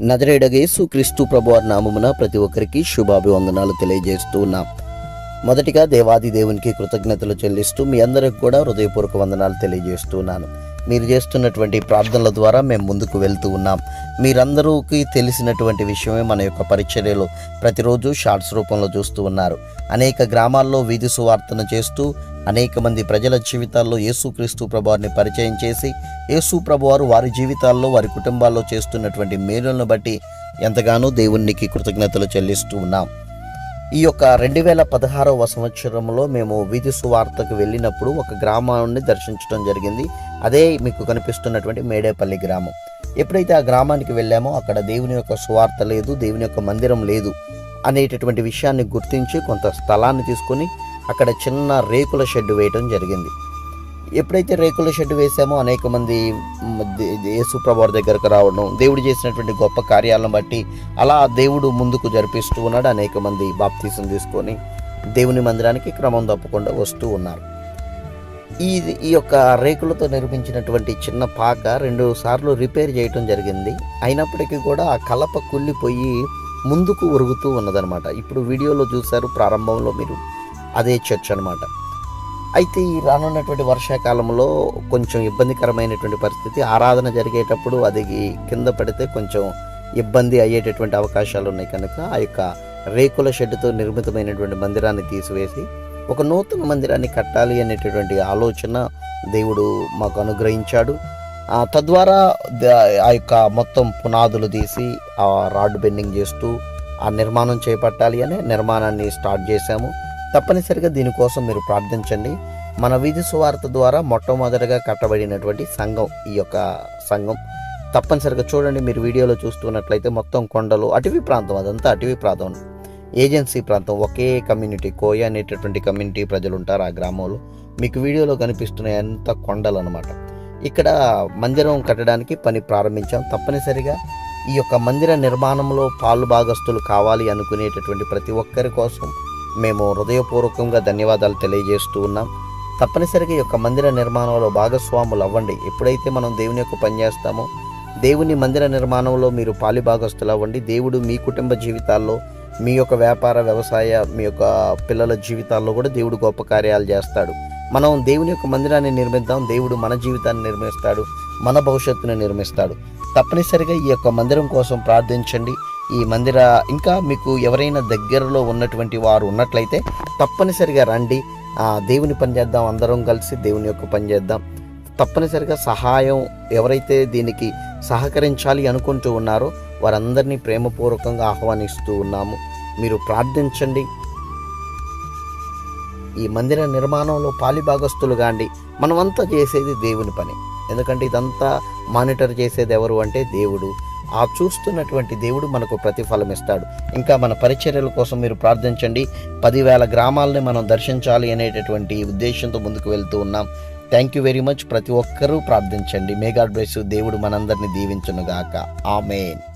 నజరేడగేసు క్రీస్తు ప్రభువారి నామమున ప్రతి ఒక్కరికి శుభాభివందనాలు తెలియజేస్తూ ఉన్నాం. మొదటిగా దేవాది దేవునికి కృతజ్ఞతలు చెల్లిస్తూ మీ అందరికి కూడా హృదయపూర్వక వందనాలు తెలియజేస్తున్నాను మీరు చేస్తున్నటువంటి ప్రార్థనల ద్వారా మేము ముందుకు వెళ్తూ ఉన్నాం. మీరందరూకి తెలిసినటువంటి విషయమే మన యొక్క పరిచర్యలో ప్రతిరోజు షార్ట్స్ రూపంలో చూస్తూ ఉన్నారు. అనేక గ్రామాల్లో వీధి సువార్తన చేస్తూ అనేక మంది ప్రజల జీవితాల్లో యేసుక్రీస్తు ప్రభువారిని పరిచయం చేసి యేసు ప్రభువారు వారి జీవితాల్లో వారి కుటుంబాల్లో చేస్తున్నటువంటి మేలులను బట్టి ఎంతగానో దేవునికి కృతజ్ఞతలు చెల్లిస్తూ ఉన్నాం. ఈ యొక్క రెండు వేల పదహారవ సంవత్సరంలో మేము వీధి సువార్తకు వెళ్ళినప్పుడు ఒక గ్రామాన్ని దర్శించడం జరిగింది. అదే మీకు కనిపిస్తున్నటువంటి మేడేపల్లి గ్రామం. ఎప్పుడైతే ఆ గ్రామానికి వెళ్ళామో అక్కడ దేవుని యొక్క సువార్త లేదు దేవుని యొక్క మందిరం లేదు అనేటటువంటి విషయాన్ని గుర్తించి కొంత స్థలాన్ని తీసుకొని అక్కడ చిన్న రేకుల షెడ్ వేయడం జరిగింది. ఎప్పుడైతే రేకుల షెడ్ వేసామో అనేక మంది మ్, దే- దగ్గరకు రావడం దేవుడు చేసినటువంటి గొప్ప కార్యాలను బట్టి అలా దేవుడు ముందుకు జరిపిస్తూ ఉన్నాడు అనేక మంది బాప్తీసం తీసుకొని దేవుని మందిరానికి క్రమం తప్పకుండా వస్తూ ఉన్నారు. ఈ ఈ యొక్క రేకులతో నిర్మించినటువంటి చిన్న పాక రెండు సార్లు రిపేర్ చేయటం జరిగింది. అయినప్పటికీ కూడా ఆ కలప కుళ్ళిపోయి ముందుకు ఉరుగుతూ ఉన్నదనమాట ఇప్పుడు వీడియోలో చూశారు ప్రారంభంలో మీరు అదే చర్చ్ అనమాట అయితే ఈ రానున్నటువంటి వర్షాకాలంలో కొంచెం ఇబ్బందికరమైనటువంటి పరిస్థితి. ఆరాధన జరిగేటప్పుడు అది కింద పడితే కొంచెం ఇబ్బంది అయ్యేటటువంటి అవకాశాలు ఉన్నాయి కనుక ఆ యొక్క రేకుల షెడ్డుతో నిర్మితమైనటువంటి మందిరాన్ని తీసివేసి ఒక నూతన మందిరాన్ని కట్టాలి అనేటటువంటి ఆలోచన దేవుడు మాకు అనుగ్రహించాడు. తద్వారా ఆ యొక్క మొత్తం పునాదులు తీసి ఆ రాడ్ బెండింగ్ చేస్తూ ఆ నిర్మాణం చేపట్టాలి అనే నిర్మాణాన్ని స్టార్ట్ చేశాము. తప్పనిసరిగా దీనికోసం మీరు ప్రార్థించండి. మన వీధి సువార్త ద్వారా మొట్టమొదటిగా కట్టబడినటువంటి సంఘం ఈ యొక్క సంఘం. తప్పనిసరిగా చూడండి మీరు వీడియోలో చూస్తున్నట్లయితే మొత్తం కొండలు అటవీ ప్రాంతం అదంతా అటవీ ప్రాంతం. ఏజెన్సీ ప్రాంతం ఒకే కమ్యూనిటీ కోయ అనేటటువంటి కమ్యూనిటీ ప్రజలు ఉంటారు ఆ గ్రామంలో. మీకు వీడియోలో కనిపిస్తున్నాయి అంత కొండలు అనమాట ఇక్కడ మందిరం కట్టడానికి పని ప్రారంభించాం. తప్పనిసరిగా ఈ యొక్క మందిర నిర్మాణంలో పాలు భాగస్తులు కావాలి అనుకునేటటువంటి ప్రతి ఒక్కరి కోసం మేము హృదయపూర్వకంగా ధన్యవాదాలు తెలియజేస్తూ ఉన్నాం. తప్పనిసరిగా ఈ యొక్క మందిర నిర్మాణంలో భాగస్వాములు అవ్వండి. ఎప్పుడైతే మనం దేవుని యొక్క పనిచేస్తామో దేవుని మందిర నిర్మాణంలో మీరు పాలిభాగస్తులు అవ్వండి దేవుడు మీ కుటుంబ జీవితాల్లో మీ యొక్క వ్యాపార వ్యవసాయ మీ యొక్క పిల్లల జీవితాల్లో కూడా దేవుడు గొప్ప కార్యాలు చేస్తాడు. మనం దేవుని యొక్క మందిరాన్ని నిర్మిద్దాం. దేవుడు మన జీవితాన్ని నిర్మిస్తాడు. మన భవిష్యత్తును నిర్మిస్తాడు. తప్పనిసరిగా ఈ యొక్క మందిరం కోసం ప్రార్థించండి. ఈ మందిర ఇంకా మీకు ఎవరైనా దగ్గరలో ఉన్నటువంటి వారు ఉన్నట్లయితే తప్పనిసరిగా రండి. దేవుని పని చేద్దాం అందరం కలిసి దేవుని యొక్క పని చేద్దాం. తప్పనిసరిగా సహాయం ఎవరైతే దీనికి సహకరించాలి అనుకుంటూ ఉన్నారో వారందరినీ ప్రేమపూర్వకంగా ఆహ్వానిస్తూ ఉన్నాము. మీరు ప్రార్థించండి. ఈ మందిర నిర్మాణంలో పాలిభాగస్తులు కాండి మనమంతా చేసేది దేవుని పని. ఎందుకంటే ఇదంతా మానిటర్ చేసేది ఎవరు అంటే దేవుడు. ఆ చూస్తున్నటువంటి దేవుడు మనకు ప్రతిఫలం ఇస్తాడు. ఇంకా మన పరిచర్యల కోసం మీరు ప్రార్థించండి. పదివేల గ్రామాలని మనం దర్శించాలి అనేటటువంటి ఉద్దేశంతో ముందుకు వెళ్తూ ఉన్నాం. థ్యాంక్ యూ వెరీ మచ్ ప్రతి ఒక్కరూ ప్రార్థించండి. మేఘాడ్ బ్లెస్ దేవుడు మనందరినీ దీవించునుగాక. ఆమెన్